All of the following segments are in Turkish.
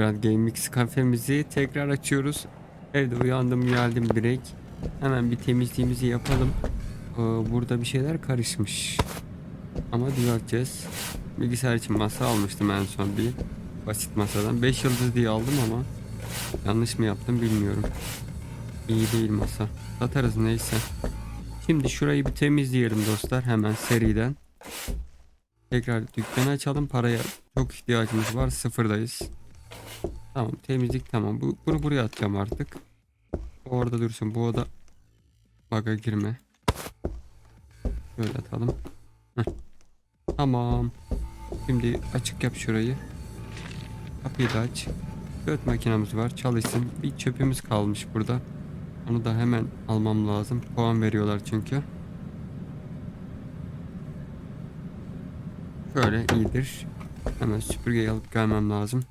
Grand GameX kafemizi tekrar açıyoruz. Evde uyandım geldim direkt. Hemen bir temizliğimizi yapalım. Ee, burada bir şeyler karışmış. Ama düzelteceğiz. Bilgisayar için masa almıştım en son bir. Basit masadan. 5 yıldız diye aldım ama yanlış mı yaptım bilmiyorum. İyi değil masa. Satarız neyse. Şimdi şurayı bir temizleyelim dostlar hemen seriden. Tekrar dükkanı açalım. Paraya çok ihtiyacımız var. Sıfırdayız. Tamam temizlik tamam. Bu, bunu buraya atacağım artık. Orada dursun. Bu oda baga girme. Böyle atalım. Heh. Tamam. Şimdi açık yap şurayı. Kapıyı da aç. Dört makinamız var. Çalışsın. Bir çöpümüz kalmış burada. Onu da hemen almam lazım. Puan veriyorlar çünkü. Şöyle iyidir. Hemen süpürgeyi alıp gelmem lazım.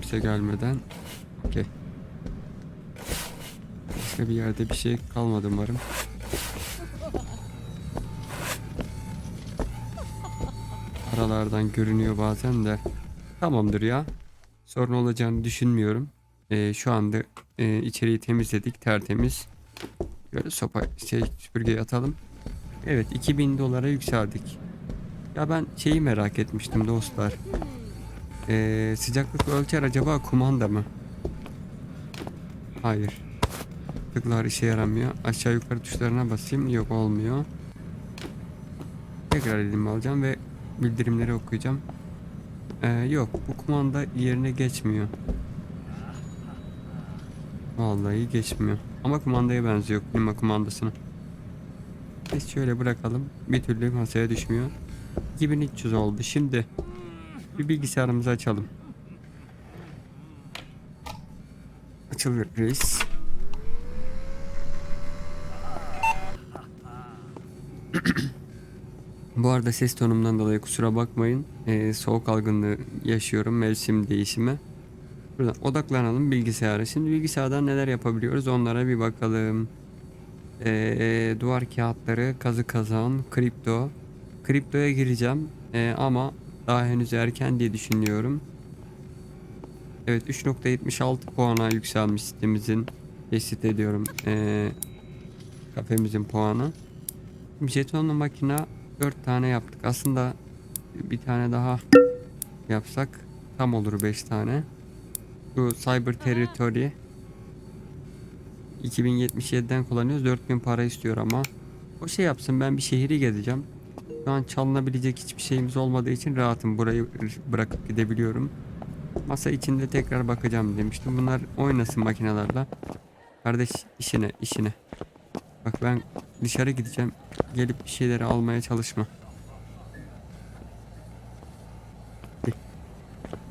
Kimse gelmeden. Okey. Başka bir yerde bir şey kalmadı umarım. Aralardan görünüyor bazen de. Tamamdır ya. Sorun olacağını düşünmüyorum. Ee, şu anda e, içeriği temizledik tertemiz. Böyle sopa şey süpürgeyi atalım. Evet 2000 dolara yükseldik. Ya ben şeyi merak etmiştim dostlar. Ee, sıcaklık ölçer acaba kumanda mı? Hayır. Tıklar işe yaramıyor. Aşağı yukarı tuşlarına basayım. Yok olmuyor. Tekrar elime alacağım ve bildirimleri okuyacağım. Ee, yok bu kumanda yerine geçmiyor. Vallahi geçmiyor. Ama kumandaya benziyor klima kumandasına. Biz şöyle bırakalım. Bir türlü masaya düşmüyor. 2300 oldu. Şimdi bir bilgisayarımızı açalım. Açılıyor reis. Bu arada ses tonumdan dolayı kusura bakmayın. Ee, soğuk algınlığı yaşıyorum mevsim değişimi. Buradan odaklanalım bilgisayara. Şimdi bilgisayardan neler yapabiliyoruz onlara bir bakalım. Ee, duvar kağıtları, kazı kazan, kripto. Kriptoya gireceğim Ee, ama daha henüz erken diye düşünüyorum. Evet 3.76 puana yükselmiş sitemizin tespit ediyorum ee, kafemizin puanı. Jetonlu makina 4 tane yaptık. Aslında bir tane daha yapsak tam olur 5 tane. Bu Cyber Territory 2077'den kullanıyoruz. 4000 para istiyor ama. O şey yapsın ben bir şehri gezeceğim. Şu an çalınabilecek hiçbir şeyimiz olmadığı için rahatım. Burayı bırakıp gidebiliyorum. Masa içinde tekrar bakacağım demiştim. Bunlar oynasın makinelerle. Kardeş işine işine. Bak ben dışarı gideceğim. Gelip bir şeyleri almaya çalışma.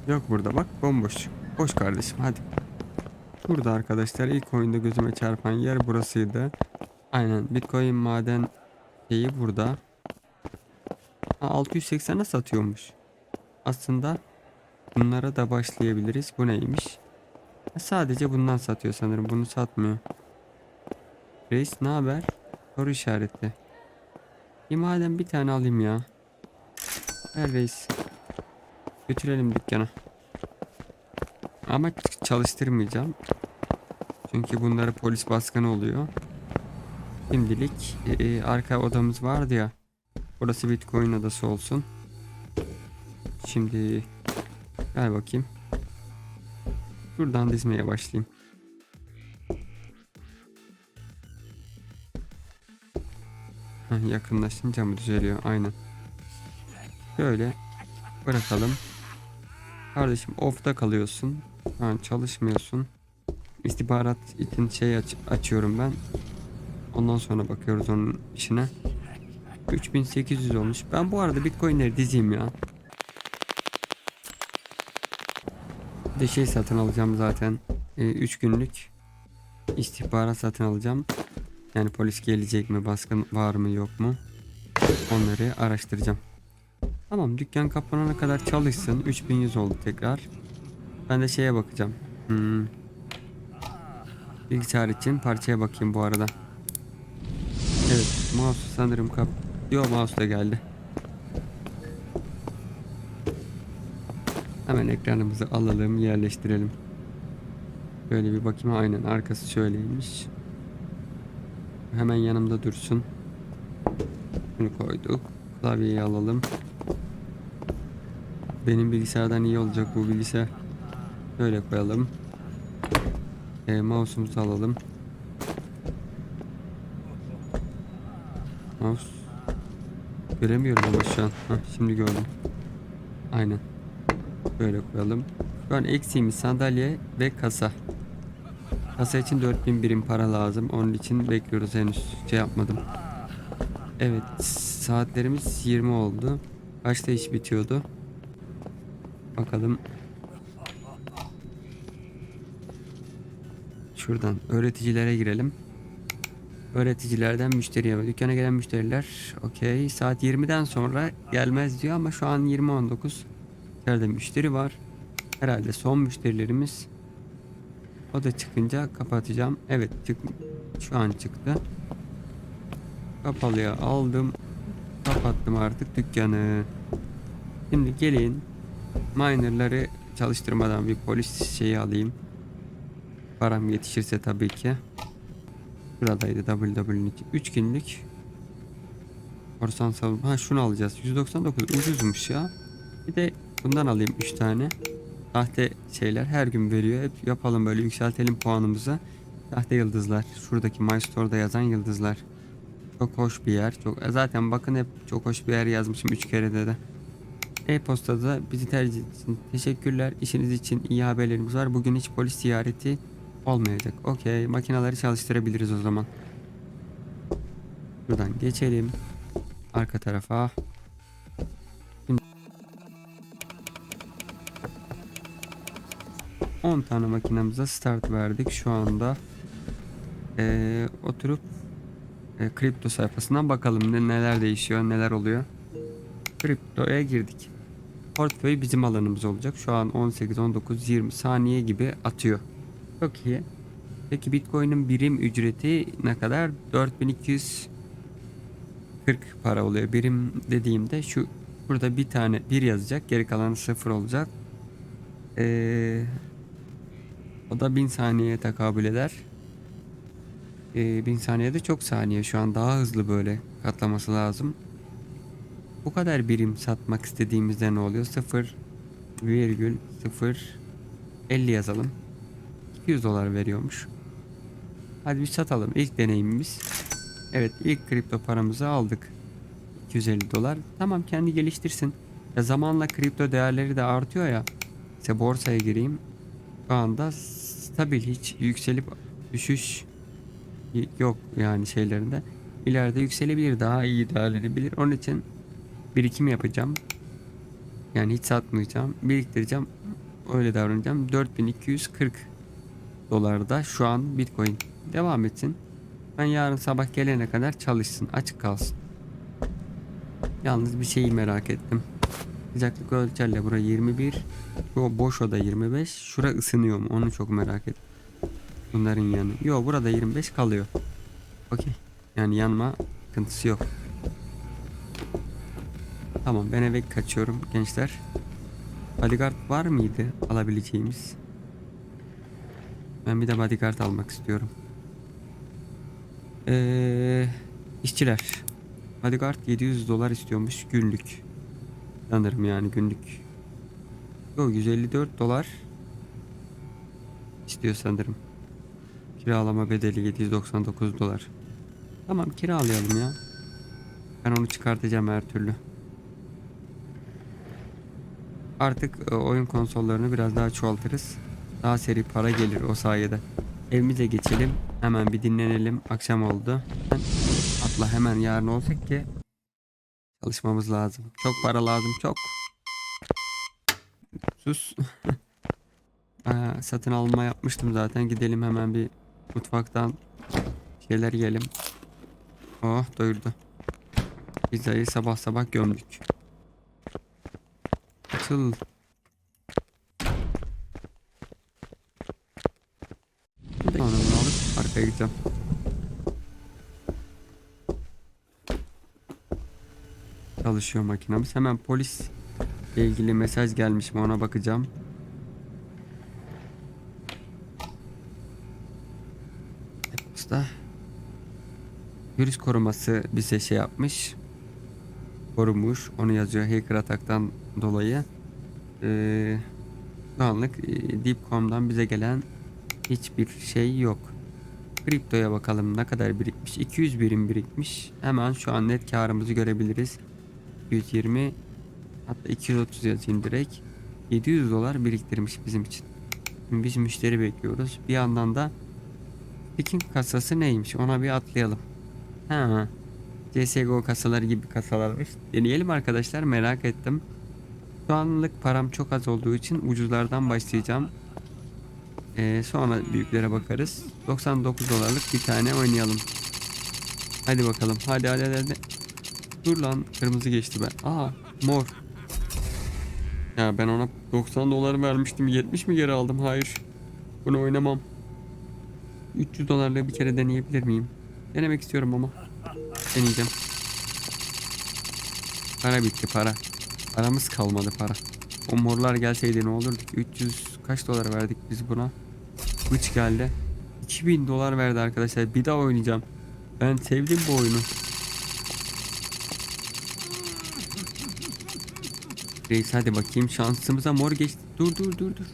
Yok burada bak bomboş. Boş kardeşim hadi. Burada arkadaşlar ilk oyunda gözüme çarpan yer burasıydı. Aynen Bitcoin maden şeyi burada. Ha, 680'e satıyormuş. Aslında bunlara da başlayabiliriz. Bu neymiş? Sadece bundan satıyor sanırım. Bunu satmıyor. Reis ne haber? Soru işareti. İyi madem bir tane alayım ya. Ver reis. Götürelim dükkana. Ama çalıştırmayacağım. Çünkü bunlara polis baskını oluyor. Şimdilik e, e, arka odamız vardı ya. Burası Bitcoin odası olsun. Şimdi gel bakayım. Buradan dizmeye başlayayım. Heh, yakınlaşınca mı düzeliyor? Aynen. Böyle bırakalım. Kardeşim off'ta kalıyorsun. Ha, çalışmıyorsun. İstihbarat için şey aç açıyorum ben. Ondan sonra bakıyoruz onun işine. 3800 olmuş. Ben bu arada bitcoinleri dizeyim ya. Bir de şey satın alacağım zaten. 3 günlük istihbarat satın alacağım. Yani polis gelecek mi, baskın var mı yok mu? Onları araştıracağım. Tamam dükkan kapanana kadar çalışsın. 3100 oldu tekrar. Ben de şeye bakacağım. Hmm. Bilgisayar için parçaya bakayım bu arada. Evet mouse sanırım kap. Yo mouse da geldi. Hemen ekranımızı alalım, yerleştirelim. Böyle bir bakayım aynen arkası şöyleymiş. Hemen yanımda dursun. Bunu koyduk. Klavyeyi alalım. Benim bilgisayardan iyi olacak bu bilgisayar. Böyle koyalım. E, mouse'umuzu alalım. Mouse. Göremiyorum ama şu an. Heh, şimdi gördüm. Aynen. Böyle koyalım. Şu an eksiğimiz sandalye ve kasa. Kasa için 4000 birim para lazım. Onun için bekliyoruz henüz. Şey yapmadım. Evet. Saatlerimiz 20 oldu. Kaçta iş bitiyordu? Bakalım. Şuradan öğreticilere girelim. Öğreticilerden müşteriye. Dükkana gelen müşteriler. Okey. Saat 20'den sonra gelmez diyor ama şu an 20.19. İçeride müşteri var. Herhalde son müşterilerimiz. O da çıkınca kapatacağım. Evet çık şu an çıktı. Kapalıya aldım. Kapattım artık dükkanı. Şimdi gelin minerları çalıştırmadan bir polis şeyi alayım. Param yetişirse tabii ki. Buradaydı WW'nin 3 günlük. Korsan savunma. Ha şunu alacağız. 199 ucuzmuş ya. Bir de bundan alayım 3 tane. Sahte şeyler her gün veriyor. Hep yapalım böyle yükseltelim puanımızı. Sahte yıldızlar. Şuradaki My Store'da yazan yıldızlar. Çok hoş bir yer. Çok e, zaten bakın hep çok hoş bir yer yazmışım 3 kere de. E-postada bizi tercih için teşekkürler. İşiniz için iyi haberlerimiz var. Bugün hiç polis ziyareti olmayacak. Okey. Makineleri çalıştırabiliriz o zaman. Buradan geçelim. Arka tarafa. Şimdi 10 tane makinemize start verdik şu anda. Ee, oturup e, kripto sayfasından bakalım ne, neler değişiyor, neler oluyor. Kriptoya girdik. Portföy bizim alanımız olacak. Şu an 18, 19, 20 saniye gibi atıyor. Çok iyi. Peki Bitcoin'in birim ücreti ne kadar? 4240 para oluyor. Birim dediğimde şu burada bir tane bir yazacak. Geri kalanı sıfır olacak. Ee, o da 1000 saniyeye tekabül eder. Ee, 1000 saniyede çok saniye. Şu an daha hızlı böyle katlaması lazım. Bu kadar birim satmak istediğimizde ne oluyor? 0 virgül 0 50 yazalım. 200 dolar veriyormuş. Hadi bir satalım. İlk deneyimimiz. Evet ilk kripto paramızı aldık. 250 dolar. Tamam kendi geliştirsin. Ya zamanla kripto değerleri de artıyor ya. İşte borsaya gireyim. Şu anda stabil hiç yükselip düşüş yok yani şeylerinde. İleride yükselebilir daha iyi değerlenebilir. Onun için birikim yapacağım. Yani hiç satmayacağım. Biriktireceğim. Öyle davranacağım. 4240 dolarda şu an Bitcoin devam etsin. Ben yarın sabah gelene kadar çalışsın. Açık kalsın. Yalnız bir şeyi merak ettim. Sıcaklık ölçerle bura 21. Şu boş oda 25. Şura ısınıyor mu? Onu çok merak ettim. Bunların yanı. Yo burada 25 kalıyor. Okey. Yani yanma sıkıntısı yok. Tamam ben eve kaçıyorum gençler. Bodyguard var mıydı alabileceğimiz? Ben bir de bodyguard almak istiyorum. Ee, işçiler. Bodyguard 700 dolar istiyormuş günlük. Sanırım yani günlük. Yok 154 dolar istiyor sanırım. Kiralama bedeli 799 dolar. Tamam kiralayalım ya. Ben onu çıkartacağım her türlü. Artık e, oyun konsollarını biraz daha çoğaltırız. Daha seri para gelir o sayede. Evimize geçelim. Hemen bir dinlenelim. Akşam oldu. Atla hemen yarın olacak ki çalışmamız lazım. Çok para lazım çok. Sus. Satın alma yapmıştım zaten. Gidelim hemen bir mutfaktan şeyler yiyelim. Oh doyurdu. Pizzayı sabah sabah gömdük. Açıl. Bir de onu bunu arkaya gideceğim. Çalışıyor makinamız. Hemen polis ilgili mesaj gelmiş mi ona bakacağım. Usta virüs koruması bize şey yapmış. Korumuş. Onu yazıyor hacker ataktan dolayı. Ee, şu anlık e, Deep.com'dan bize gelen hiçbir şey yok. Kriptoya bakalım ne kadar birikmiş. 200 birim birikmiş. Hemen şu an net karımızı görebiliriz. 220 hatta 230 yazayım direkt. 700 dolar biriktirmiş bizim için. Şimdi biz müşteri bekliyoruz. Bir yandan da Pekin kasası neymiş ona bir atlayalım. Ha. CSGO kasaları gibi kasalarmış. Deneyelim arkadaşlar merak ettim. Şu anlık param çok az olduğu için ucuzlardan başlayacağım. Ee, sonra büyüklere bakarız. 99 dolarlık bir tane oynayalım. Hadi bakalım. Hadi hadi hadi. Dur lan kırmızı geçti ben. Aa mor. Ya ben ona 90 dolar vermiştim. 70 mi geri aldım? Hayır. Bunu oynamam. 300 dolarla bir kere deneyebilir miyim? Denemek istiyorum ama. Deneyeceğim. Para bitti para. Paramız kalmadı para. O morlar gelseydi ne olurdu ki? 300 kaç dolar verdik biz buna? Bıç geldi. 2000 dolar verdi arkadaşlar. Bir daha oynayacağım. Ben sevdim bu oyunu. Reis hadi bakayım şansımıza mor geçti. Dur dur dur dur.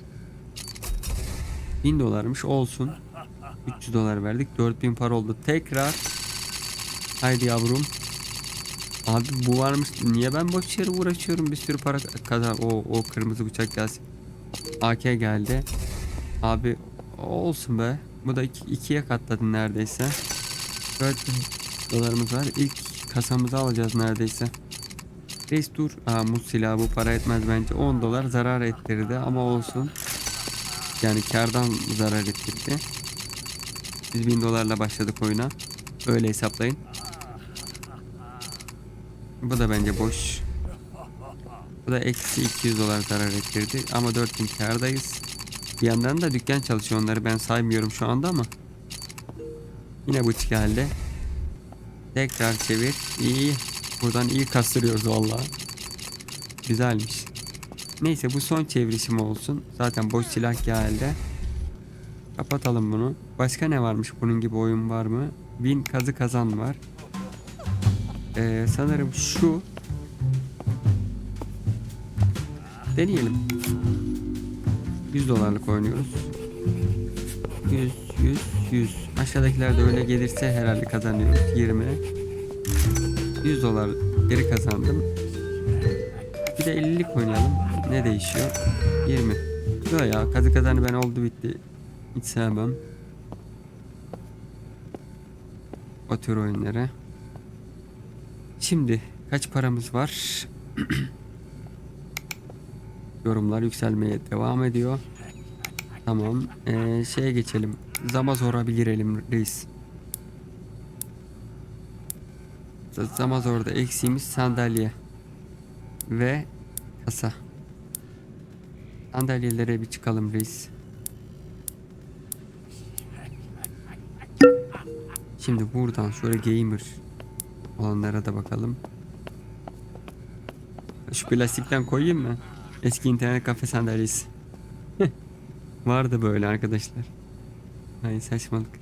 1000 dolarmış olsun. 300 dolar verdik. 4000 para oldu. Tekrar. Haydi yavrum. Abi bu varmış. Niye ben boş yere uğraşıyorum? Bir sürü para kazan. O o kırmızı bıçak gelsin. AK geldi. Abi olsun be. Bu da iki, ikiye katladın neredeyse. 4000 dolarımız var. İlk kasamızı alacağız neredeyse. Reis dur. Aa muz silahı bu para etmez bence. 10 dolar zarar ettirdi ama olsun. Yani kardan zarar ettirdi. Biz 1000 dolarla başladık oyuna. Öyle hesaplayın. Bu da bence boş. Bu da eksi 200 dolar zarar ettirdi. Ama 4000 kardayız. Bir yandan da dükkan çalışıyor onları ben saymıyorum şu anda ama. Yine bıç geldi. Tekrar çevir. İyi. Buradan iyi kastırıyoruz valla. Güzelmiş. Neyse bu son çevirişim olsun. Zaten boş silah geldi. Kapatalım bunu. Başka ne varmış bunun gibi oyun var mı? Win kazı kazan var. Ee, sanırım şu. Deneyelim. 100 dolarlık oynuyoruz. 100, 100, 100. Aşağıdakiler de öyle gelirse herhalde kazanıyoruz. 20. 100 dolar geri kazandım. Bir de 50'lik oynayalım. Ne değişiyor? 20. Yok ya kazı kazanı ben oldu bitti. Hiç sevmem. O tür oyunları. Şimdi kaç paramız var? Yorumlar yükselmeye devam ediyor. Tamam. Ee, şeye geçelim. Zamazor'a bir girelim reis. Z- Zamazor'da eksiğimiz sandalye. Ve kasa. Sandalyelere bir çıkalım reis. Şimdi buradan şöyle gamer olanlara da bakalım. Şu plastikten koyayım mı? Eski internet kafe sandalyesi. Vardı böyle arkadaşlar. Ay saçmalık.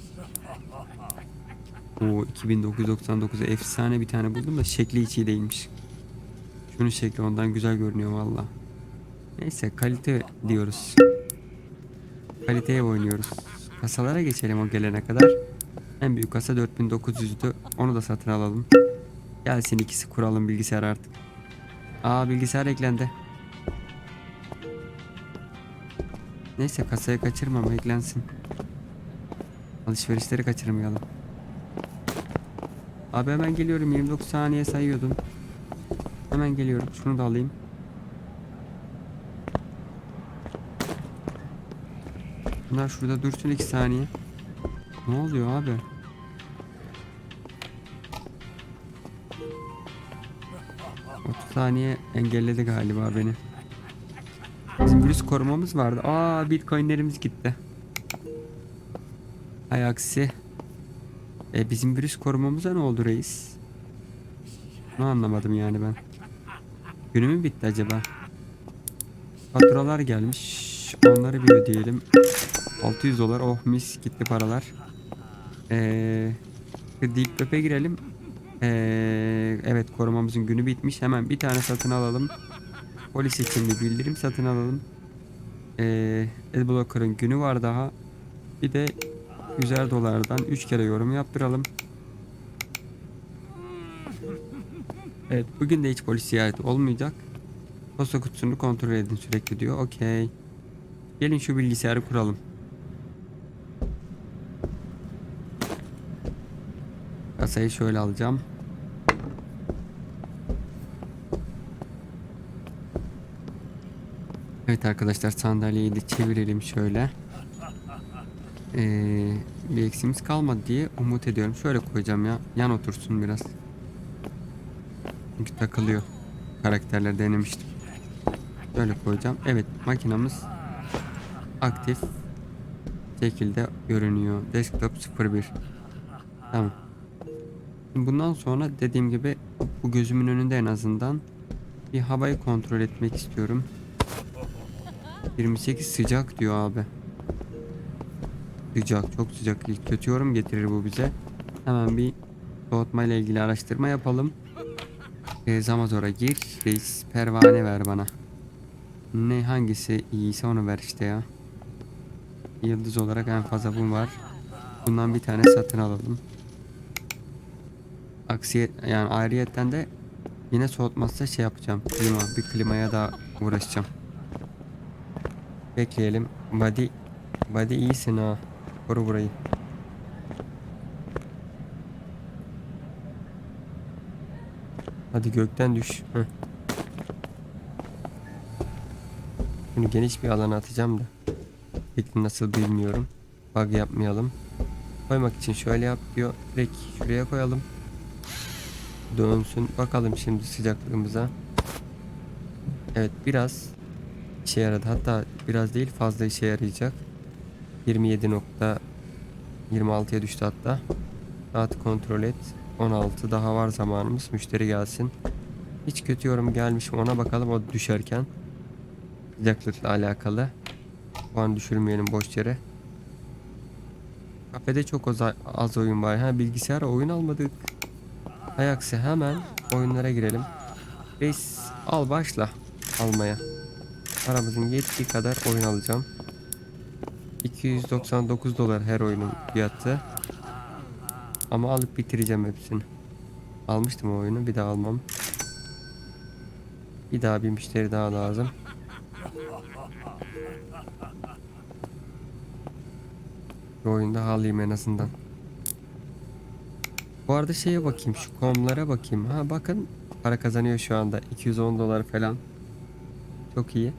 O 2999 efsane bir tane buldum da şekli hiç iyi değilmiş. Şunun şekli ondan güzel görünüyor valla. Neyse kalite diyoruz. Kaliteye oynuyoruz. Kasalara geçelim o gelene kadar. En büyük kasa 4900'dü. Onu da satın alalım. Gelsin ikisi kuralım bilgisayar artık. Aa bilgisayar eklendi. Neyse kasayı kaçırmam eklensin. Alışverişleri kaçırmayalım. Abi hemen geliyorum 29 saniye sayıyordum. Hemen geliyorum şunu da alayım. Bunlar şurada dursun 2 saniye. Ne oluyor abi? Otuz saniye engelledi galiba beni. Korumamız vardı. Aa bitcoinlerimiz gitti. Hay aksi. E bizim virüs korumamıza ne oldu reis? Bunu anlamadım yani ben. Günü mü bitti acaba? Faturalar gelmiş. Onları bir ödeyelim. 600 dolar. Oh mis gitti paralar. Ee, Deep Web'e girelim. Ee, evet korumamızın günü bitmiş. Hemen bir tane satın alalım. Polis için bir bildirim satın alalım. Ee, Adblocker'ın günü var daha. Bir de 100'er dolardan 3 kere yorum yaptıralım. Evet bugün de hiç polis ziyareti olmayacak. Posta kutusunu kontrol edin sürekli diyor. Okey. Gelin şu bilgisayarı kuralım. Kasayı şöyle alacağım. Evet arkadaşlar sandalyeyi de çevirelim şöyle. Ee, bir eksiğimiz kalmadı diye umut ediyorum. Şöyle koyacağım ya. Yan otursun biraz. Çünkü takılıyor. Karakterler denemiştim. Böyle koyacağım. Evet makinamız aktif şekilde görünüyor. Desktop 01. Tamam. Bundan sonra dediğim gibi bu gözümün önünde en azından bir havayı kontrol etmek istiyorum. 28 sıcak diyor abi. Sıcak çok sıcak. Kötü yorum getirir bu bize. Hemen bir soğutma ile ilgili araştırma yapalım. E, Zamazor'a gir. Reis pervane ver bana. Ne hangisi iyiyse onu ver işte ya. Yıldız olarak en fazla bu var. Bundan bir tane satın alalım. Aksiyet yani ayrıyetten de yine soğutmazsa şey yapacağım. Klima bir klimaya da uğraşacağım. Bekleyelim. Body Body iyisin ha. Koru burayı. Hadi gökten düş. Heh. Bunu geniş bir alana atacağım da. Şekli nasıl bilmiyorum. Bug yapmayalım. Koymak için şöyle yap diyor. Direkt şuraya koyalım. Dönsün. Bakalım şimdi sıcaklığımıza. Evet biraz işe yaradı. Hatta biraz değil fazla işe yarayacak. 27.26'ya düştü hatta. Saati kontrol et. 16 daha var zamanımız. Müşteri gelsin. Hiç kötü yorum gelmiş mi ona bakalım o düşerken. Sıcaklıkla alakalı. Puan düşürmeyelim boş yere. Kafede çok az oyun var. Ha bilgisayara oyun almadık. Ayaksı hemen oyunlara girelim. Reis al başla almaya. Paramızın yettiği kadar oyun alacağım. 299 dolar her oyunun fiyatı. Ama alıp bitireceğim hepsini. Almıştım o oyunu bir daha almam. Bir daha bir müşteri daha lazım. Bir oyunda alayım en azından. Bu arada şeye bakayım şu komlara bakayım. Ha bakın para kazanıyor şu anda 210 dolar falan. Çok iyi.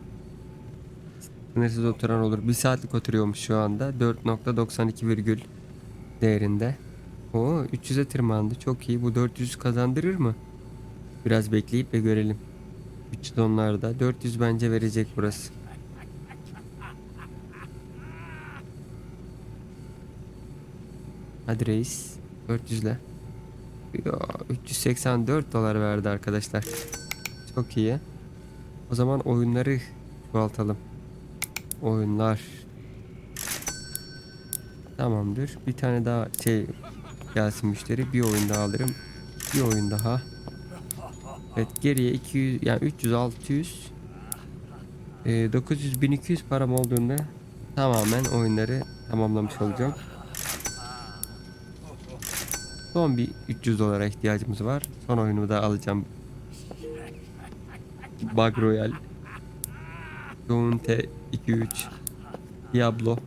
Sınırsız oturan olur. Bir saatlik oturuyormuş şu anda. 4.92 virgül değerinde. Oo 300'e tırmandı. Çok iyi. Bu 400 kazandırır mı? Biraz bekleyip ve görelim. 300 onlarda. 400 bence verecek burası. Hadi reis. 400 ile. Yo, 384 dolar verdi arkadaşlar. Çok iyi. O zaman oyunları çoğaltalım. Oyunlar. Tamamdır. Bir tane daha şey gelsin müşteri. Bir oyun daha alırım. Bir oyun daha. Evet geriye 200 yani 300 600 e, 900 1200 param olduğunda tamamen oyunları tamamlamış olacağım. Son bir 300 dolara ihtiyacımız var. Son oyunu da alacağım. Bug Royale. Daunte 2-3 Diablo.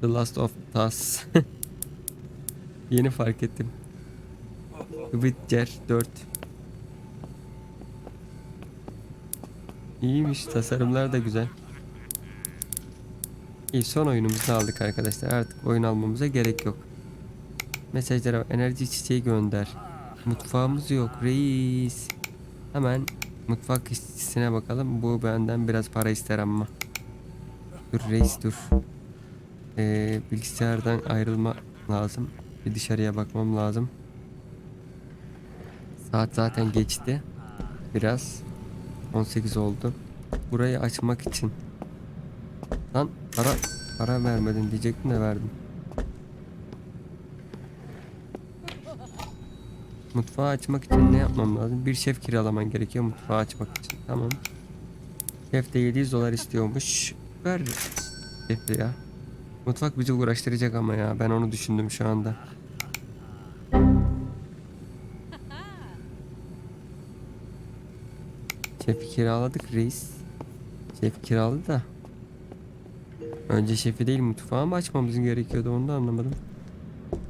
The Last of Us. Yeni fark ettim. Witcher 4 İyiymiş tasarımlar da güzel. İyi son oyunumuzu aldık arkadaşlar. Artık oyun almamıza gerek yok. Mesajlara enerji çiçeği gönder. Mutfağımız yok reis. Hemen Mutfak işçisine bakalım. Bu benden biraz para ister ama. Dur reis dur. Ee, bilgisayardan ayrılma lazım. Bir dışarıya bakmam lazım. Saat zaten geçti. Biraz. 18 oldu. burayı açmak için. Lan para para vermedin diyecektim de verdim. Mutfağı açmak için ne yapmam lazım? Bir şef kiralaman gerekiyor mutfağı açmak için. Tamam. Şef de 700 dolar istiyormuş. Ver şefi ya. Mutfak bizi uğraştıracak ama ya. Ben onu düşündüm şu anda. Şefi kiraladık reis. Şef kiraladı da. Önce şefi değil mutfağı mı açmamız gerekiyordu onu da anlamadım.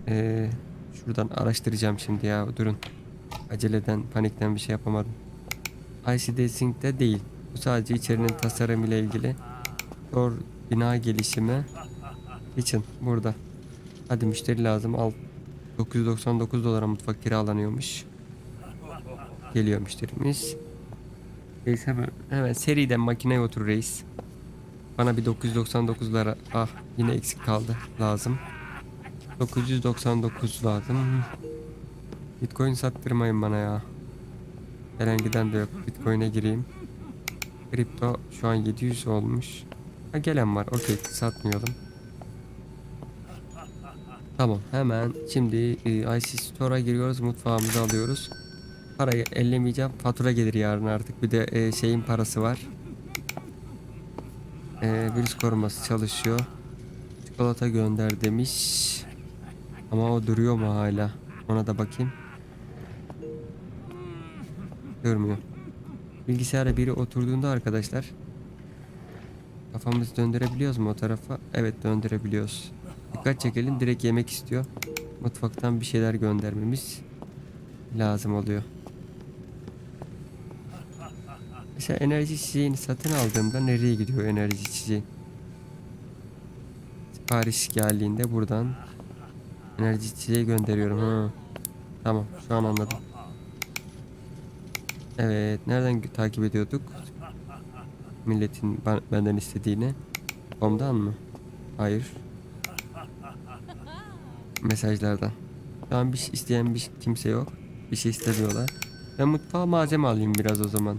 Ee, şuradan araştıracağım şimdi ya durun. Aceleden panikten bir şey yapamadım. ICD Sync'te değil. Bu sadece içerinin tasarımı ile ilgili. Store bina gelişimi için burada. Hadi müşteri lazım. Al 999 dolara mutfak kiralanıyormuş. Geliyor müşterimiz. Reis hemen, hemen seriden makineye otur reis. Bana bir 999'lara ah yine eksik kaldı lazım. 999 lazım. Bitcoin sattırmayın bana ya. Gelen giden de yok. Bitcoin'e gireyim. Kripto şu an 700 olmuş. Ha gelen var. Okey satmayalım. Tamam hemen şimdi e, IC Store'a giriyoruz. Mutfağımızı alıyoruz. Parayı ellemeyeceğim. Fatura gelir yarın artık. Bir de e, şeyin parası var. E, virüs koruması çalışıyor. Çikolata gönder demiş. Ama o duruyor mu hala? Ona da bakayım. Durmuyor. Bilgisayara biri oturduğunda arkadaşlar kafamızı döndürebiliyoruz mu o tarafa? Evet döndürebiliyoruz. Dikkat çekelim direkt yemek istiyor. Mutfaktan bir şeyler göndermemiz lazım oluyor. Mesela enerji içeceğini satın aldığımda nereye gidiyor enerji içeceği? Sipariş geldiğinde buradan enerji içeceği gönderiyorum. Ha. Tamam şu an anladım. Evet nereden takip ediyorduk? Milletin ben- benden istediğini. Komdan mı? Hayır. Mesajlardan. Şu an bir şey isteyen bir kimse yok. Bir şey istemiyorlar. Ben mutfağa malzeme alayım biraz o zaman.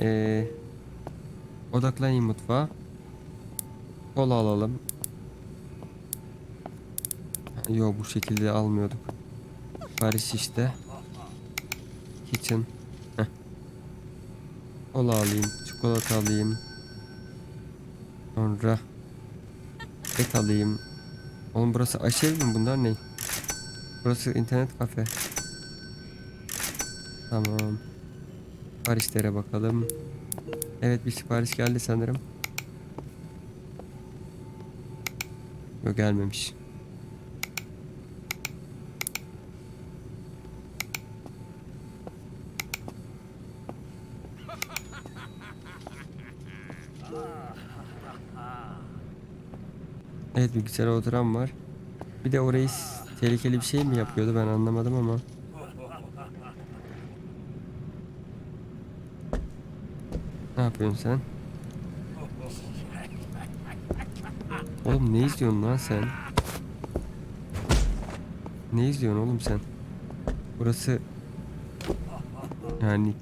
Ee, odaklanayım mutfağa. Kola alalım. Yok bu şekilde almıyorduk. Paris işte. Kitchen. Heh. Kola alayım. Çikolata alayım. Sonra et alayım. Oğlum burası aşev mi bunlar ne? Burası internet kafe. Tamam. Siparişlere bakalım. Evet bir sipariş geldi sanırım. Yok gelmemiş. Evet bilgisayara oturan var. Bir de o reis tehlikeli bir şey mi yapıyordu ben anlamadım ama. Ne yapıyorsun sen? Oğlum ne izliyorsun lan sen? Ne izliyorsun oğlum sen? Burası yani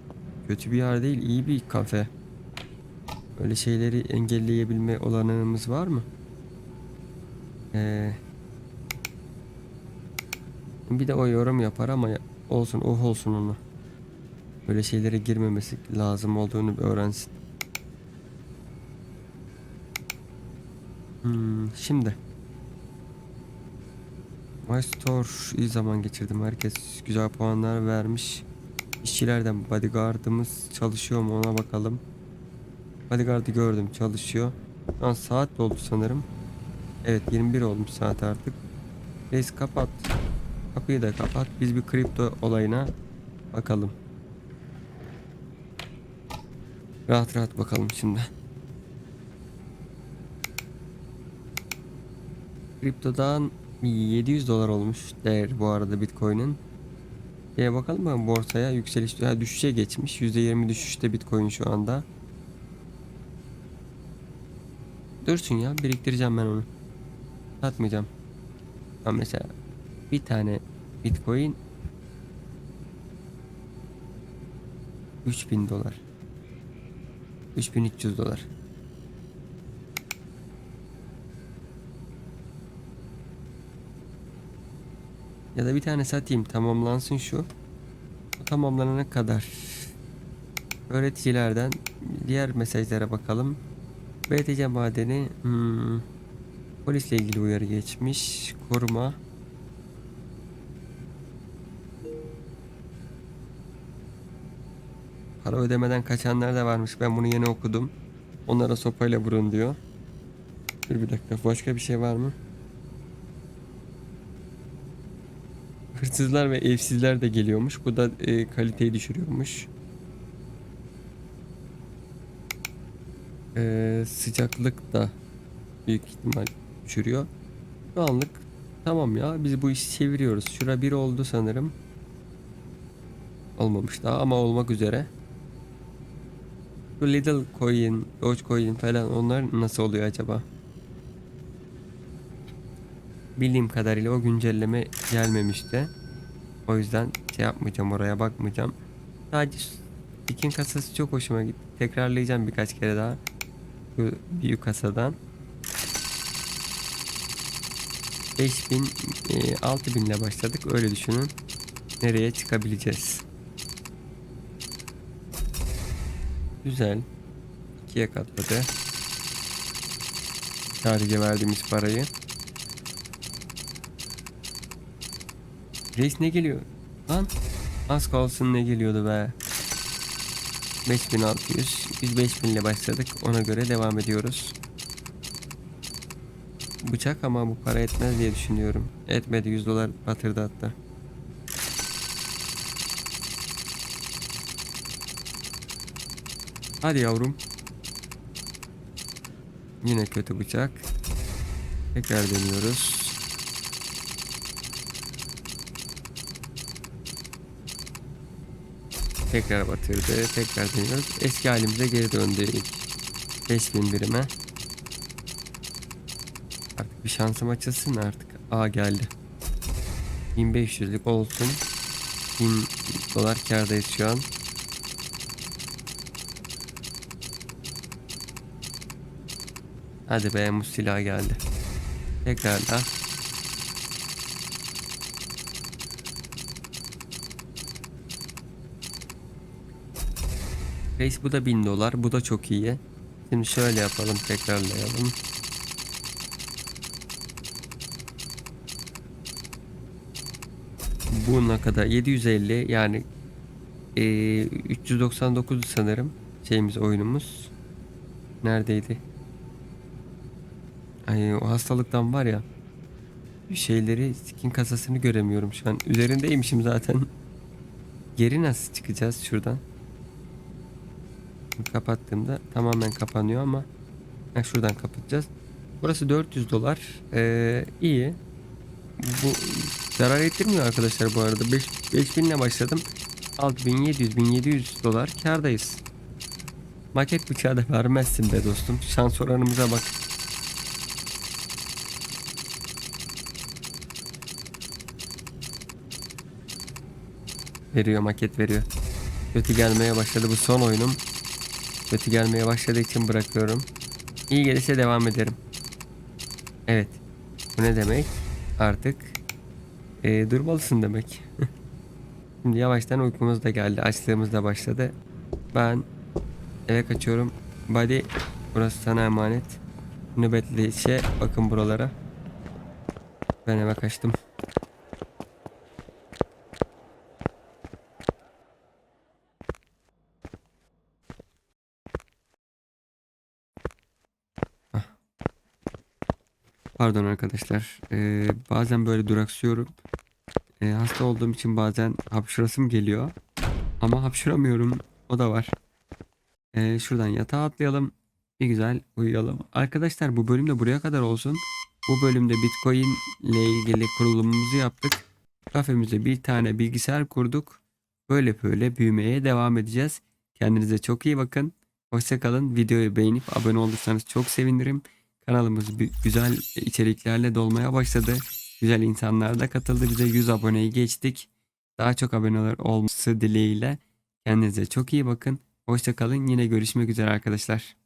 kötü bir yer değil, iyi bir kafe. Öyle şeyleri engelleyebilme olanağımız var mı? Ee, bir de o yorum yapar ama olsun oh olsun onu. Böyle şeylere girmemesi lazım olduğunu öğrensin. Hmm, şimdi. My Store iyi zaman geçirdim. Herkes güzel puanlar vermiş. İşçilerden bodyguardımız çalışıyor mu ona bakalım. Bodyguard'ı gördüm çalışıyor. Şu an saat doldu sanırım. Evet 21 olmuş saat artık. Reis kapat. Kapıyı da kapat. Biz bir kripto olayına bakalım. Rahat rahat bakalım şimdi. Kriptodan 700 dolar olmuş değer bu arada Bitcoin'in. Şeye bakalım mı borsaya yükseliş ha, düşüşe geçmiş. %20 düşüşte Bitcoin şu anda. Dursun ya biriktireceğim ben onu. Satmayacağım. Ama mesela bir tane Bitcoin 3000 dolar. 3300 dolar. Ya da bir tane satayım tamamlansın şu. O tamamlanana kadar öğreticilerden diğer mesajlara bakalım. BTC madeni hmm, polisle ilgili uyarı geçmiş. Koruma Para ödemeden kaçanlar da varmış. Ben bunu yeni okudum. Onlara sopayla vurun diyor. Dur bir dakika. Başka bir şey var mı? Hırsızlar ve evsizler de geliyormuş. Bu da e, kaliteyi düşürüyormuş. E, sıcaklık da büyük ihtimal düşürüyor. Şu anlık tamam ya biz bu işi çeviriyoruz. Şura bir oldu sanırım. Olmamış daha ama olmak üzere. Bu Little Coin, Dogecoin falan onlar nasıl oluyor acaba? Bildiğim kadarıyla o güncelleme gelmemişti. O yüzden şey yapmayacağım oraya bakmayacağım. Sadece Dikin kasası çok hoşuma gitti. Tekrarlayacağım birkaç kere daha. Bu büyük kasadan. 5000 e, 6000 ile başladık öyle düşünün. Nereye çıkabileceğiz? Güzel. İkiye katladı. Sadece verdiğimiz parayı. Reis ne geliyor? Lan az kalsın ne geliyordu be. 5600 biz 5000 ile başladık ona göre devam ediyoruz. Bıçak ama bu para etmez diye düşünüyorum. Etmedi 100 dolar batırdı hatta. Hadi yavrum. Yine kötü bıçak. Tekrar deniyoruz. Tekrar batırdı. Tekrar deniyoruz. Eski halimize geri döndük. 5000 birime. Bir şansım açılsın artık. A geldi. 1500'lük olsun. 1000 dolar kardayız şu an. Hadi be muz silah geldi. Tekrar da. Reis bu da 1000 dolar. Bu da çok iyi. Şimdi şöyle yapalım tekrarlayalım. Bu ne kadar? 750 yani eee 399 sanırım şeyimiz oyunumuz. Neredeydi? Ay o hastalıktan var ya şeyleri skin kasasını göremiyorum şu an. Üzerindeymişim zaten. Geri nasıl çıkacağız şuradan? Kapattığımda tamamen kapanıyor ama ha, şuradan kapatacağız. Burası 400 dolar. Ee, iyi. Bu zarar ettirmiyor arkadaşlar bu arada. 5 5000 ile başladım. 6700 1700 dolar kardayız. Maket bıçağı da vermezsin be dostum. Şans oranımıza bak. Veriyor maket veriyor. Kötü gelmeye başladı bu son oyunum. Kötü gelmeye başladığı için bırakıyorum. İyi gelirse devam ederim. Evet. Bu ne demek? Artık e, durmalısın demek. Şimdi yavaştan uykumuz da geldi. Açlığımız da başladı. Ben eve kaçıyorum. Buddy burası sana emanet. Nöbetli şey bakın buralara. Ben eve kaçtım. Pardon arkadaşlar. Ee, bazen böyle duraksıyorum. Ee, hasta olduğum için bazen hapşırasım geliyor. Ama hapşıramıyorum. O da var. Ee, şuradan yatağa atlayalım. Bir güzel uyuyalım. Arkadaşlar bu bölüm de buraya kadar olsun. Bu bölümde Bitcoin ile ilgili kurulumumuzu yaptık. Kafemizde bir tane bilgisayar kurduk. Böyle böyle büyümeye devam edeceğiz. Kendinize çok iyi bakın. Hoşçakalın. Videoyu beğenip abone olursanız çok sevinirim. Kanalımız güzel içeriklerle dolmaya başladı. Güzel insanlar da katıldı. Bize 100 aboneyi geçtik. Daha çok aboneler olması dileğiyle. Kendinize çok iyi bakın. Hoşça kalın. Yine görüşmek üzere arkadaşlar.